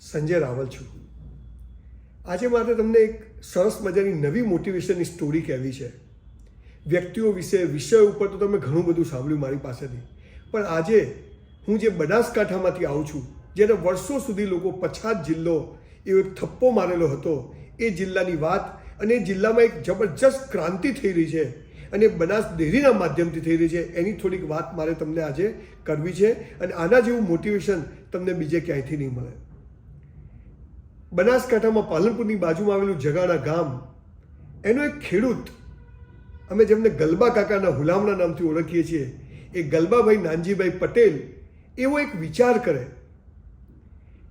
સંજય રાવલ છું. આજે મારે તમને એક સરસ મજાની નવી મોટિવેશનની સ્ટોરી કહેવી છે. વ્યક્તિઓ વિશે, વિષય ઉપર તો તમે ઘણું બધું સાંભળ્યું મારી પાસેથી. પણ આજે હું જે બનાસકાંઠામાંથી આવું છું, જેને વર્ષો સુધી લોકો પછાત જિલ્લો એવો એક થપ્પો મારેલો હતો, એ જિલ્લાની વાત અને એ જિલ્લામાં એક જબરજસ્ત ક્રાંતિ થઈ રહી છે અને બનાસ ડેરીના માધ્યમથી થઈ રહી છે, એની થોડીક વાત મારે તમને આજે કરવી છે અને આના જેવું મોટિવેશન તમને બીજે ક્યાંયથી નહીં મળે. બનાસકાંઠામાં પાલનપુરની બાજુમાં આવેલું જગાણા ગામ, એનો એક ખેડૂત અમે જેમને ગલબા કાકાના હુલામણા નામથી ઓળખીએ છીએ, એ ગલબાભાઈ નાનજીભાઈ પટેલ, એવો એક વિચાર કરે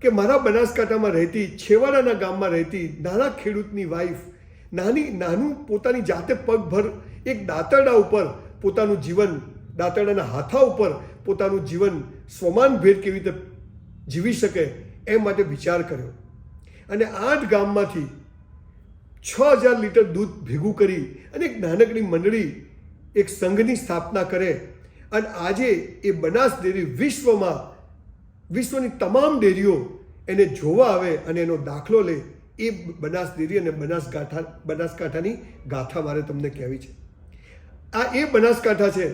કે મારા બનાસકાંઠામાં રહેતી, છેવાડાના ગામમાં રહેતી નાના ખેડૂતની વાઈફ નાની, નાનું પોતાની જાતે પગભર એક દાંતરડા ઉપર પોતાનું જીવન, દાંતરડાના હાથા ઉપર પોતાનું જીવન સ્વમાન ભેર કેવી રીતે જીવી શકે, એ માટે વિચાર કર્યો. અને આઠ ગામમાંથી છ હજાર લીટર દૂધ ભેગું કરી અને એક નાનકડી મંડળી એક સંઘની સ્થાપના કરે. અને આજે એ બનાસ ડેરી વિશ્વમાં વિશ્વની તમામ ડેરીઓ એને જોવા આવે અને એનો દાખલો લે એ બનાસ ડેરી અને બનાસકાંઠા બનાસકાંઠાની ગાથા મારે તમને કહેવી છે. આ એ બનાસકાંઠા છે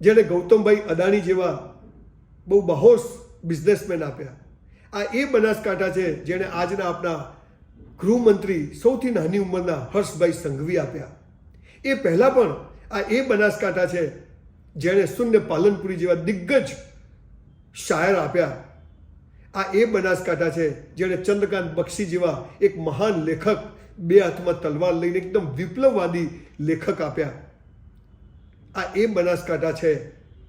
જેણે ગૌતમભાઈ અદાણી જેવા બહુ બહોશ બિઝનેસમેન આપ્યા. આ એ બનાસકાંઠા છે જેણે આજના આપણા ગૃહમંત્રી સૌથી નાની ઉંમરના હર્ષભાઈ સંઘવી આપ્યા. એ પહેલાં પણ આ એ બનાસકાંઠા છે જેણે શૂન્ય પાલનપુરી જેવા દિગ્ગજ શાયર આપ્યા. આ એ બનાસકાંઠા છે જેણે ચંદ્રકાંત બક્ષી જેવા એક મહાન લેખક બે હાથમાં તલવાર લઈને એકદમ વિપ્લવવાદી લેખક આપ્યા. આ એ બનાસકાંઠા છે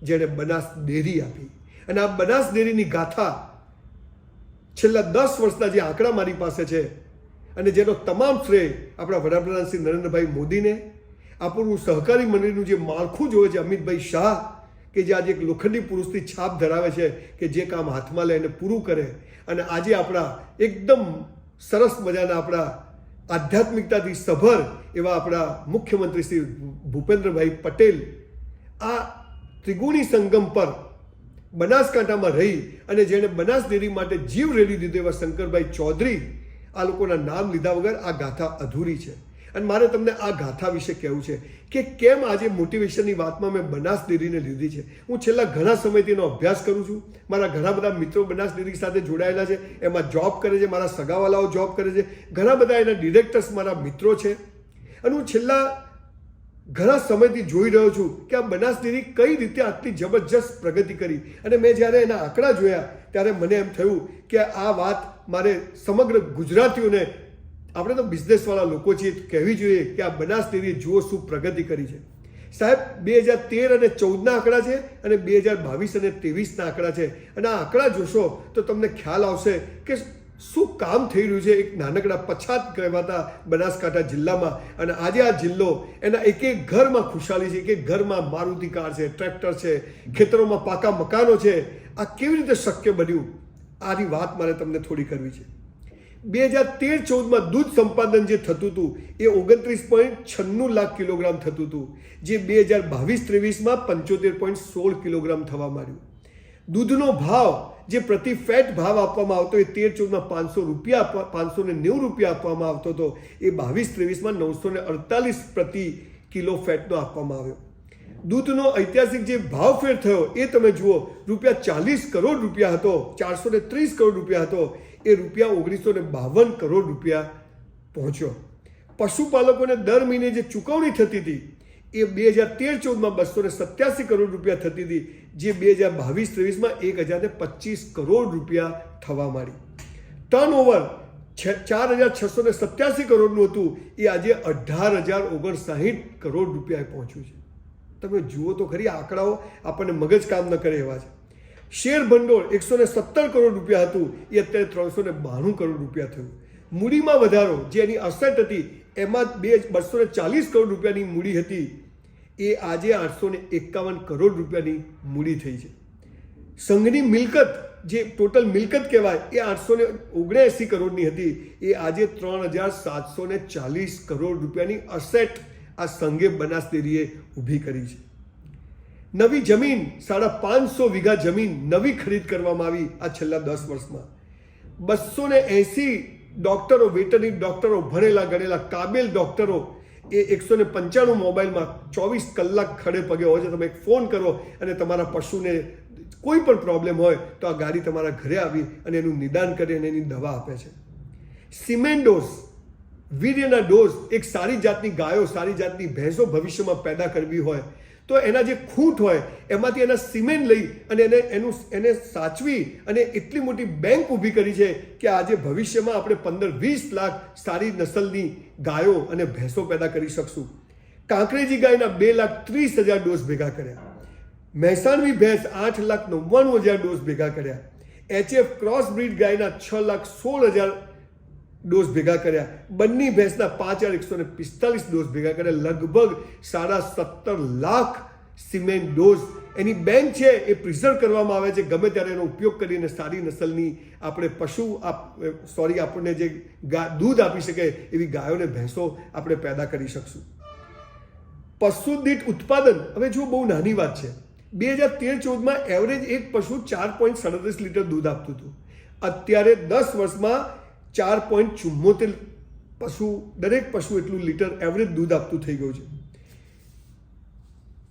જેણે બનાસ ડેરી આપી. અને આ બનાસ ડેરીની ગાથા છેલ્લા દસ વર્ષના જે આંકડા મારી પાસે છે અને જેનો તમામ શ્રેય આપણા વડાપ્રધાન શ્રી નરેન્દ્રભાઈ મોદીને, આપણું સહકારી મંડળીનું જે માળખું જોવે છે, અમિતભાઈ શાહ, કે જે આજે એક લોખંડી પુરુષની છાપ ધરાવે છે કે જે કામ હાથમાં લે એને પૂરું કરે. અને આજે આપણા એકદમ સરસ મજાના આપણા આધ્યાત્મિકતાથી સભર એવા આપણા મુખ્યમંત્રી શ્રી ભૂપેન્દ્રભાઈ પટેલ આ ત્રિગુણી સંગમ પર બનાસકાંઠામાં રહી અને જેણે બનાસ ડેરી માટે જીવ રેડી દીધો એવા શંકરભાઈ ચૌધરી આ લોકોના નામ લીધા વગર આ ગાથા અધૂરી છે. અને મારે તમને આ ગાથા વિશે કહેવું છે કે કેમ આજે મોટિવેશનની વાતમાં મેં બનાસ ડેરીને લીધી છે? હું છેલ્લા ઘણા સમયથી એનો અભ્યાસ કરું છું. મારા ઘણા બધા મિત્રો બનાસ ડેરી સાથે જોડાયેલા છે. એમાં જોબ કરે છે, મારા સગાવાલાઓ જોબ કરે છે. ઘણા બધા એના ડિરેક્ટર્સ મારા મિત્રો છે. અને હું છેલ્લા ઘણા સમયથી જોઈ રહ્યો છું કે આ બનાસ ડેરી કઈ રીતે આટલી જબરજસ્ત પ્રગતિ કરી. અને મેં જ્યારે એના આંકડા જોયા, ત્યારે મને એમ થયું કે આ વાત મારે સમગ્ર ગુજરાતીઓને, આપણે તો બિઝનેસવાળા લોકો છીએ કહેવી જોઈએ કે આ બનાસ ડેરીએ જુઓ શું પ્રગતિ કરી છે. સાહેબ, બે હજાર તેર અને ચૌદના આંકડા છે અને બે હજાર બાવીસ અને ત્રેવીસના આંકડા છે. અને આ આંકડા જોશો તો તમને ખ્યાલ આવશે કે શું કામ થઈ રહ્યું છે? એક નાનકડા પછાત કહેવાતા બનાસકાંઠા જિલ્લામાં. અને આજે આ જિલ્લો એના એક એક ઘરમાં ખુશાલી છે, એક એક ઘરમાં મારુતિ કાર છે, ટ્રેક્ટર છે, ખેતરોમાં પાકા મકાનો છે. આ કેવી રીતે શક્ય બન્યું? આની વાત મારે તમને થોડી કરવી છે. બે હજાર તેર ચૌદમાં દૂધ સંપાદન જે થતું હતું, એ ઓગણત્રીસ પોઈન્ટ છન્નું લાખ કિલોગ્રામ થતું હતું, જે બે હજાર બાવીસ ત્રેવીસમાં પંચોતેર પોઈન્ટ સોળ કિલોગ્રામ થવા માંડ્યું. દૂધનો ભાવ જે પ્રતિ ફેટ ભાવ આપવામાં આવતો એ તેર ચૌદમાં પાંચસો રૂપિયા આપવા, પાંચસો ને નેવું રૂપિયા આપવામાં આવતો હતો, એ બાવીસ ત્રેવીસમાં નવસો ને અડતાલીસ પ્રતિ કિલો ફેટનો આપવામાં આવ્યો. દૂધનો ઐતિહાસિક જે ભાવ ફેર થયો, એ તમે જુઓ, રૂપિયા ચાલીસ કરોડ રૂપિયા હતો, ચારસો ને ત્રીસ કરોડ રૂપિયા હતો, એ રૂપિયા ઓગણીસો ને બાવન કરોડ રૂપિયા પહોંચ્યો. પશુપાલકોને દર મહિને જે ચૂકવણી થતી હતી એ બે હજાર તેર ચૌદમાં બસો ને સત્યાસી કરોડ રૂપિયા થતી હતી, જે બે હજાર બાવીસ ત્રેવીસમાં એક હજાર ને પચીસ કરોડ રૂપિયા થવા માંડી. ટર્ન ઓવર ચાર હજાર છસો ને સત્યાસી કરોડનું હતું, એ આજે અઢાર હજાર ઓગણસાહીઠ કરોડ રૂપિયાએ પહોંચ્યું છે. તમે જુઓ તો ખરી આંકડાઓ આપણને મગજ કામ ન કરે એવા છે. શેર ભંડોળ એકસો ને સત્તર કરોડ રૂપિયા હતું, એ અત્યારે ત્રણસો ને બાણું કરોડ રૂપિયા થયું. મૂડીમાં વધારો, જે એની અસેટ હતી એમાં બે બસો ચાલીસ કરોડ રૂપિયાની મૂડી હતી. એ આજે આઠસો ને એકાવન કરોડ રૂપિયાની મૂડી થઈ છે. સંઘની મિલકત, જે ટોટલ મિલકત કહેવાય, એ આઠસો ને ઓગણએંસી કરોડની હતી. એ આજે ત્રણ હજાર સાતસો ને ચાલીસ કરોડ રૂપિયાની અસેટ આ સંઘે બનાસ ડેરીએ ઊભી કરી છે. નવી જમીન, સાડા પાંચસો વીઘા જમીન નવી ખરીદ કરવામાં આવી આ છેલ્લા દસ વર્ષમાં. બસો ને એંસી ડૉક્ટરો વેટરની ડૉક્ટરો ભરેલા ગણેલા, કાબેલ ડૉક્ટરો, એ એકસો ને પંચાણું મોબાઈલમાં ચોવીસ કલાક ખડે પગે હોય છે. તમે એક ફોન કરો અને તમારા પશુને કોઈ પણ પ્રોબ્લેમ હોય તો આ ગાડી તમારા ઘરે આવી અને એનું નિદાન કરી અને એની દવા આપે છે. સિમેન્ટ ડોઝ, વીર્યના ડોઝ, એક સારી જાતની ગાયો, સારી જાતની ભેંસો ભવિષ્યમાં પેદા કરવી હોય તો એના જે ખૂંટ હોય, એમાંથી એના સિમેન્ટ લઈ અને એને એનું એને સાચવી અને એટલી મોટી બેંક ઊભી કરી છે કે આજે ભવિષ્યમાં આપણે પંદર વીસ લાખ સારી નસલની ગાયો અને ભેંસો પેદા કરી શકશું. કાંકરેજી ગાયના બે લાખ ત્રીસ હજાર ડોઝ ભેગા કર્યા. મહેસાણવી ભેંસ આઠ લાખ નવ્વાણું હજાર ડોઝ ભેગા કર્યા. એચએફ ક્રોસ બ્રીડ ગાયના છ લાખ સોળ હજાર ડોઝ ભેગા કર્યા. બંને ભેંસના પાંચ હજાર એકસો ને પિસ્તાલીસ ડોઝ ભેગા કર્યા. લગભગ સાડા સત્તર લાખ સિમેન્ટ ડોઝ. એની બેંક છે એ પ્રિઝર્વ કરવામાં આવે છે. ગમે ત્યારે એનો ઉપયોગ કરીને સારી નસલની આપણે પશુ સોરી, આપણને જે દૂધ આપી શકે એવી ગાયોને ભેંસો આપણે પેદા કરી શકશું. પશુ દીઠ ઉત્પાદન, હવે જો બહુ નાની વાત છે. બે હજાર તેર ચૌદમાં એવરેજ એક પશુ ચાર પોઈન્ટ સડત્રીસ લીટર દૂધ આપતું હતું. અત્યારે દસ વર્ષમાં ચાર પોઈન્ટ ચુમ્મોતેર પશુ, દરેક પશુ એટલું લીટર એવરેજ દૂધ આપતું થઈ ગયું છે.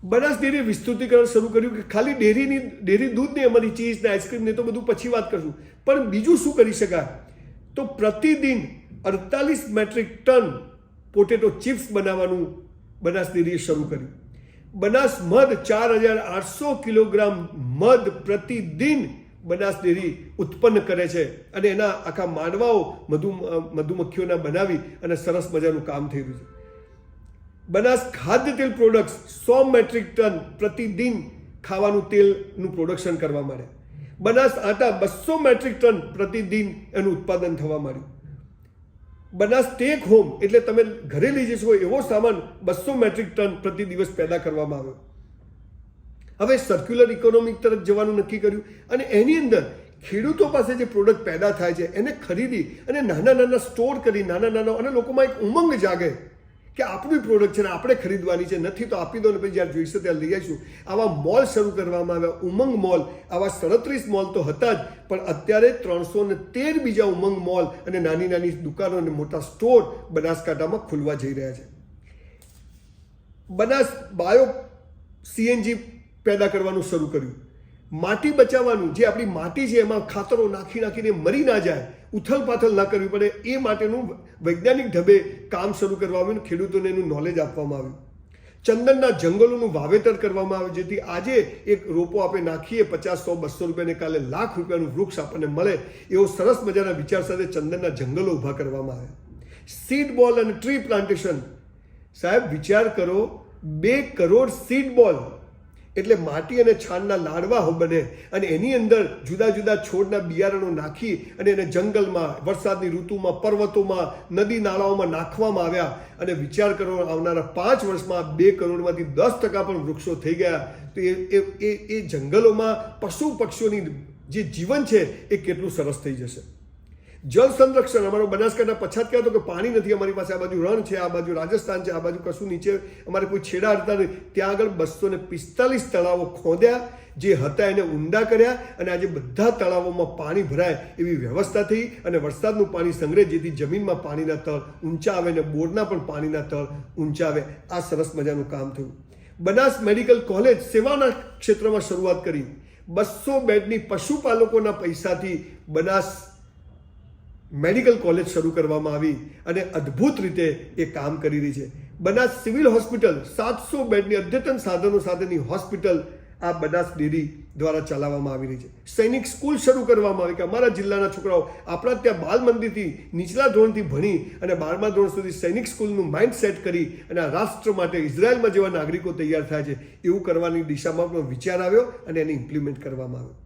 બનાસ ડેરીએ વિસ્તૃતિકરણ શરૂ કર્યું કે ખાલી ડેરીની, ડેરી દૂધ ને અમારી ચીઝ ને આઈસ્ક્રીમ ને તો બધું પછી વાત કરશું. પણ બીજું શું કરી શકાય? તો પ્રતિદિન અડતાલીસ મેટ્રિક ટન પોટેટો ચિપ્સ બનાવવાનું બનાસ ડેરીએ શરૂ કર્યું. બનાસ મધ ચાર હજાર આઠસો કિલોગ્રામ મધ પ્રતિદિન બનાસ ડેરી ઉત્પન્ન કરે છે અને એના આખા માંડવાઓ મધુ મધુમક્ખીઓના બનાવી અને સરસ મજાનું કામ થઈ રહ્યું છે. બનાસ ખાદ્ય તેલ પ્રોડક્ટ્સ સો મેટ્રિક ટન પ્રતિદિન ખાવાનું તેલનું પ્રોડક્શન કરવા માંડ્યા બનાસ આટા બસો મેટ્રિક ટન પ્રતિદિન એનું ઉત્પાદન થવા માંડ્યું. બનાસ ટેક હોમ એટલે તમે ઘરે લઈ જશો એવો સામાન બસો મેટ્રિક ટન પ્રતિ દિવસ પેદા કરવામાં આવ્યો. હવે સર્ક્યુલર ઇકોનોમિક તરફ જવાનું નક્કી કર્યું અને એની અંદર ખેડૂતો પાસે જે પ્રોડક્ટ પેદા થાય છે, એને ખરીદી અને નાના નાના સ્ટોર કરી, નાના નાના અને લોકોમાં એક ઉમંગ જાગે કે આપણું પ્રોડક્ટ છે ને આપણે ખરીદવાની છે. નથી તો આપી દો ને પછી જ્યારે જોઈશે ત્યારે લઈ આવીશું. આવા મોલ શરૂ કરવામાં આવ્યા, ઉમંગ મોલ આવા સડત્રીસ મોલ તો હતા જ, પણ અત્યારે ત્રણસો ને તેર બીજા ઉમંગ મોલ અને નાની નાની દુકાનો અને મોટા સ્ટોર બનાસકાંઠામાં ખુલવા જઈ રહ્યા છે. બનાસ બાયો સીએનજી પેદા કરવાનું શરૂ કર્યું. માટી બચાવવાનું જે આપણી માટી છે એમાં ખાતરો નાખી નાખીને મરી ના જાય, ઉથલ પાથલ ના કરવી પડે, એ માટેનું વૈજ્ઞાનિક ઢબે કામ શરૂ કરવામાં આવ્યું ખેડૂતોને એનું નોલેજ આપવામાં આવ્યું. ચંદનના જંગલોનું વાવેતર કરવામાં આવે જેથી આજે એક રોપો આપણે નાખીએ પચાસ, સો, બસો રૂપિયાને કાલે લાખ રૂપિયાનું વૃક્ષ આપણને મળે, એવો સરસ મજાના વિચાર સાથે ચંદનના જંગલો ઊભા કરવામાં આવે સીડ બોલ અને ટ્રી પ્લાન્ટેશન સાહેબ, વિચાર કરો, બે કરોડ સીડ બોલ એટલે માટી અને છાણના લાડવા બને અને એની અંદર જુદા જુદા છોડના બિયારણો નાખી અને એને જંગલમાં, વરસાદની ઋતુમાં, પર્વતોમાં, નદી નાળાઓમાં નાખવામાં આવ્યા. અને વિચાર કરો, આવનારા પાંચ વર્ષમાં બે કરોડમાંથી દસ ટકા પણ વૃક્ષો થઈ ગયા. તો એ એ એ એ જંગલોમાં પશુ પક્ષીઓની જે જીવન છે એ કેટલું સરસ થઈ જશે. જળ સંરક્ષણ અમારો બનાસકાંઠા પછાત કહેતો કે પાણી નથી, અમારી પાસે આ બાજુ રણ છે, આ બાજુ રાજસ્થાન છે, આ બાજુ કશું નીચે અમારે કોઈ છેડા હતા નહીં ત્યાં આગળ બસો ને પિસ્તાલીસ તળાવો ખોદ્યા, જે હતા એને ઊંડા કર્યા અને આજે બધા તળાવોમાં પાણી ભરાય એવી વ્યવસ્થા થઈ અને વરસાદનું પાણી સંગ્રહ, જેથી જમીનમાં પાણીના તળ ઊંચા આવે અને બોરના પણ પાણીના તળ ઊંચા આવે. આ સરસ મજાનું કામ થયું. બનાસ મેડિકલ કોલેજ સેવાના ક્ષેત્રમાં શરૂઆત કરી. બસો બેડની પશુપાલકોના પૈસાથી બનાસ મેડિકલ કોલેજ શરૂ કરવામાં આવી અને અદ્ભુત રીતે એ કામ કરી રહી છે. બનાસ સિવિલ હોસ્પિટલ સાતસો બેડની અદ્યતન સાધનો સાથેની હોસ્પિટલ આ બનાસ ડેરી દ્વારા ચલાવવામાં આવી રહી છે. સૈનિક સ્કૂલ શરૂ કરવામાં આવી કે અમારા જિલ્લાના છોકરાઓ આપણા ત્યાં બાલ મંદિરથી નીચલા ધોરણથી ભણી અને બારમા ધોરણ સુધી સૈનિક સ્કૂલનું માઇન્ડ સેટ કરી અને આ રાષ્ટ્ર માટે ઇઝરાયલમાં જેવા નાગરિકો તૈયાર થાય છે, એવું કરવાની દિશામાં પણ વિચાર આવ્યો અને એને ઇમ્પ્લિમેન્ટ કરવામાં આવ્યો.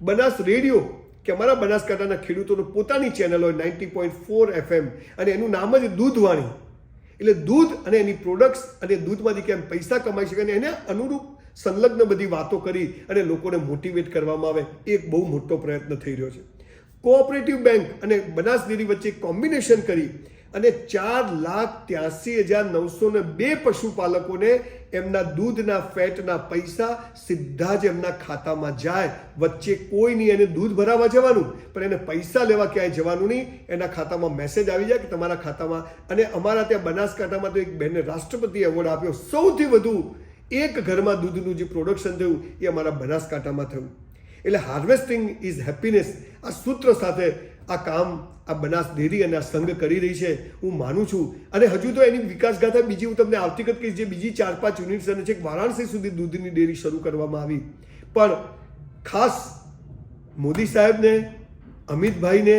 બનાસ રેડિયો કે અમારા બનાસકાંઠાના ખેડૂતોનો પોતાની ચેનલ હોય નાઇન્ટી પોઈન્ટ ફોર એફએમ અને એનું નામ જ દૂધવાણી. એટલે દૂધ અને એની પ્રોડક્ટ્સ અને દૂધમાંથી કેમ પૈસા કમાઈ શકે અને એને અનુરૂપ સંલગ્ન બધી વાતો કરી અને લોકોને મોટિવેટ કરવામાં આવે, એ એક બહુ મોટો પ્રયત્ન થઈ રહ્યો છે. કોઓપરેટિવ બેંક અને બનાસ ડેરી વચ્ચે કોમ્બિનેશન કરી અને ચાર લાખ ત્યાસી હજાર નવસો ને બે પશુપાલકોને એમના દૂધના ફેટના પૈસા સીધા જ એમના ખાતામાં જાય. વચ્ચે કોઈ નહીં, એને દૂધ ભરાવા જવાનું. પણ એને પૈસા લેવા ક્યાંય જવાનું નહીં. એના ખાતામાં મેસેજ આવી જાય કે તમારા ખાતામાં. અને અમારા ત્યાં બનાસકાંઠામાં તો એક બહેનને રાષ્ટ્રપતિ એવોર્ડ આપ્યો. સૌથી વધુ એક ઘરમાં દૂધનું જે પ્રોડક્શન થયું, એ અમારા બનાસકાંઠામાં થયું. એટલે હાર્વેસ્ટિંગ ઇઝ હેપીનેસ આ સૂત્ર સાથે આ કામ આ બનાસ ડેરી અને આ સંઘ કરી રહી છે, હું માનું છું. અને હજુ તો એની વિકાસ ગાથા બીજી હું તમને આવતી વખત કહીશ, જે બીજી ચાર પાંચ યુનિટ્સ અને છેક વારાણસી સુધી દૂધની ડેરી શરૂ કરવામાં આવી. પણ ખાસ મોદી સાહેબને, અમિતભાઈને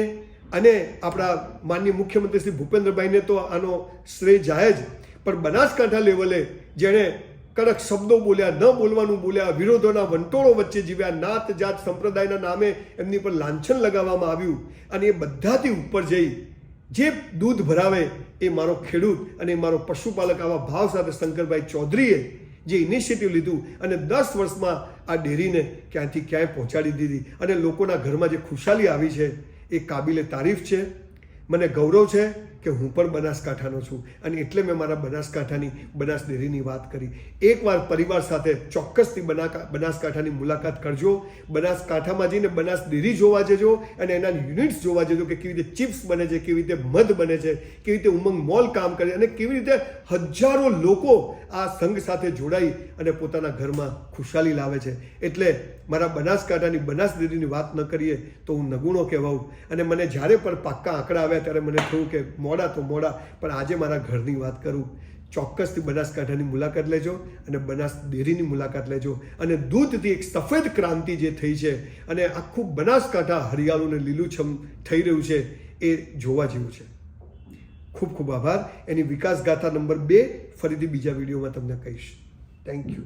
અને આપણા માનનીય મુખ્યમંત્રી શ્રી ભૂપેન્દ્રભાઈને તો આનો શ્રેય જાય જ. પણ બનાસકાંઠા લેવલે જેણે કડક શબ્દો બોલ્યા, ન બોલવાનું બોલ્યા, વિરોધોના વંટોળો વચ્ચે જીવ્યા, નાત જાત સંપ્રદાયના નામે એમની પર લાંછન લગાવવામાં આવ્યું અને એ બધાથી ઉપર જઈ જે દૂધ ભરાવે એ મારો ખેડૂત અને મારો પશુપાલક આવા ભાવ સાથે શંકરભાઈ ચૌધરીએ જે ઇનિશિયેટિવ લીધું અને દસ વર્ષમાં આ ડેરીને ક્યાંથી ક્યાંય પહોંચાડી દીધી અને લોકોના ઘરમાં જે ખુશાલી આવી છે એ કાબિલે તારીફ છે, મને ગૌરવ છે કે હું પણ બનાસકાંઠાનો છું અને એટલે મેં મારા બનાસકાંઠાની બનાસ ડેરીની વાત કરી. એકવાર પરિવાર સાથે ચોક્કસથી બના બનાસકાંઠાની મુલાકાત કરજો. બનાસકાંઠામાં જઈને બનાસ ડેરી જોવા જજો અને એના યુનિટ્સ જોવા જજો કે કેવી રીતે ચિપ્સ બને છે, કેવી રીતે મધ બને છે, કેવી રીતે ઉમંગ મોલ કામ કરે અને કેવી રીતે હજારો લોકો આ સંઘ સાથે જોડાઈ અને પોતાના ઘરમાં ખુશાલી લાવે છે. એટલે મારા બનાસકાંઠાની બનાસ ડેરીની વાત ન કરીએ તો હું નગુણો કહેવાઉં. અને મને જ્યારે પણ પાક્કા આંકડા આવ્યા ત્યારે મને થયું કે મોડા તો મોડા. પણ આજે મારા ઘરની વાત કરું, ચોક્કસથી બનાસકાંઠાની મુલાકાત લેજો અને બનાસ ડેરીની મુલાકાત લેજો. અને દૂધથી એક સફેદ ક્રાંતિ જે થઈ છે અને આખું બનાસકાંઠા હરિયાળું લીલુંછમ થઈ રહ્યું છે, એ જોવા જેવું છે. ખૂબ ખૂબ આભાર. એની વિકાસ ગાથા નંબર બે ફરીથી બીજા વિડીયોમાં તમને કહીશ. Thank you